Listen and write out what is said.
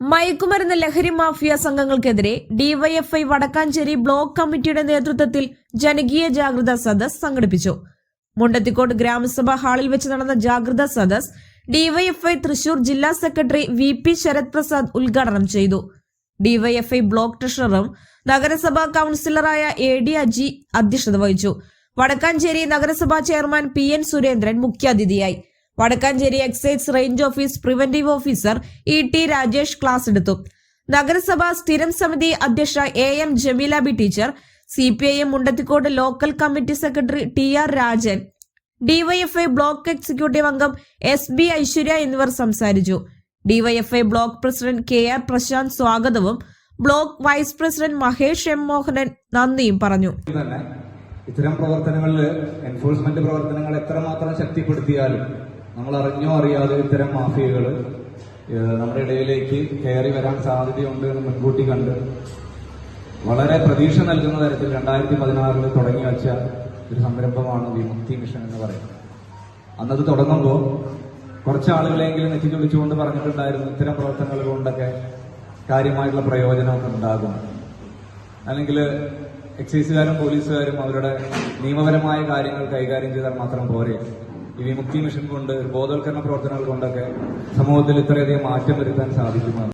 മയക്കുമരുന്ന് ലഹരി മാഫിയ സംഘങ്ങൾക്കെതിരെ ഡിവൈഎഫ്ഐ വടക്കാഞ്ചേരി ബ്ലോക്ക് കമ്മിറ്റിയുടെ നേതൃത്വത്തിൽ ജനകീയ ജാഗ്രതാ സദസ് സംഘടിപ്പിച്ചു. മുണ്ടത്തിക്കോട് ഗ്രാമസഭ ഹാളിൽ വെച്ച് നടന്ന ജാഗ്രതാ സദസ് ഡിവൈഎഫ്ഐ തൃശൂർ ജില്ലാ secretary V P Sharath Prasad ഉദ്ഘാടനം ചെയ്തു. ഡിവൈഎഫ്ഐ ബ്ലോക്ക് ട്രഷററും നഗരസഭാ കൌൺസിലറായ എ ഡി അജി അധ്യക്ഷത വഹിച്ചു. വടക്കാഞ്ചേരി നഗരസഭാ ചെയർമാൻ പി എൻ സുരേന്ദ്രൻ മുഖ്യാതിഥിയായി. Vadakkanchery excise range office preventive officer E T Rajesh class എടുത്തു. നഗരസഭാ സ്ഥിരം സമിതി അധ്യക്ഷ A M Jameela B teacher C P I M Mundathikode local committee secretary T R Rajan. DYFI block executive അംഗം S B Aishwarya എന്നിവർ സംസാരിച്ചു. DYFI block president K R Prashanth സ്വാഗതവും block vice president Mahesh M Mohanan നന്ദിയും പറഞ്ഞു. ഇത്തരം പ്രവർത്തനങ്ങളിൽ enforcement പ്രവർത്തനങ്ങൾ എത്രമാത്രം ശക്തിപ്പെടുത്തിയാലും നമ്മൾ അറിഞ്ഞോ അറിയാതെ ഇത്തരം മാഫിയകൾ നമ്മുടെ ഇടയിലേക്ക് കയറി വരാൻ സാധ്യതയുണ്ട് എന്ന് മുൻകൂട്ടി കണ്ട് വളരെ പ്രതീക്ഷ നൽകുന്ന തരത്തിൽ രണ്ടായിരത്തി പതിനാറിൽ തുടങ്ങി വച്ച ഒരു സംരംഭമാണ് വിമുക്തി മിഷൻ എന്ന് പറയുന്നത്. അന്നത് തുടങ്ങുമ്പോൾ കുറച്ച് ആളുകളെങ്കിലും നെറ്റി വിളിച്ചുകൊണ്ട് പറഞ്ഞിട്ടുണ്ടായിരുന്നു ഇത്തരം പ്രവർത്തനങ്ങൾ കൊണ്ടൊക്കെ കാര്യമായിട്ടുള്ള പ്രയോജനമൊക്കെ ഉണ്ടാകും. അല്ലെങ്കിൽ എക്സൈസുകാരും പോലീസുകാരും അവരുടെ നിയമപരമായ കാര്യങ്ങൾ കൈകാര്യം ചെയ്താൽ മാത്രം പോരെ. ഈ വിമുക്തി മിഷൻ കൊണ്ട് ബോധവൽക്കരണ പ്രവർത്തനങ്ങൾ കൊണ്ടൊക്കെ സമൂഹത്തിൽ ഇത്രയധികം മാറ്റം വരുത്താൻ സാധിക്കുമെന്ന്.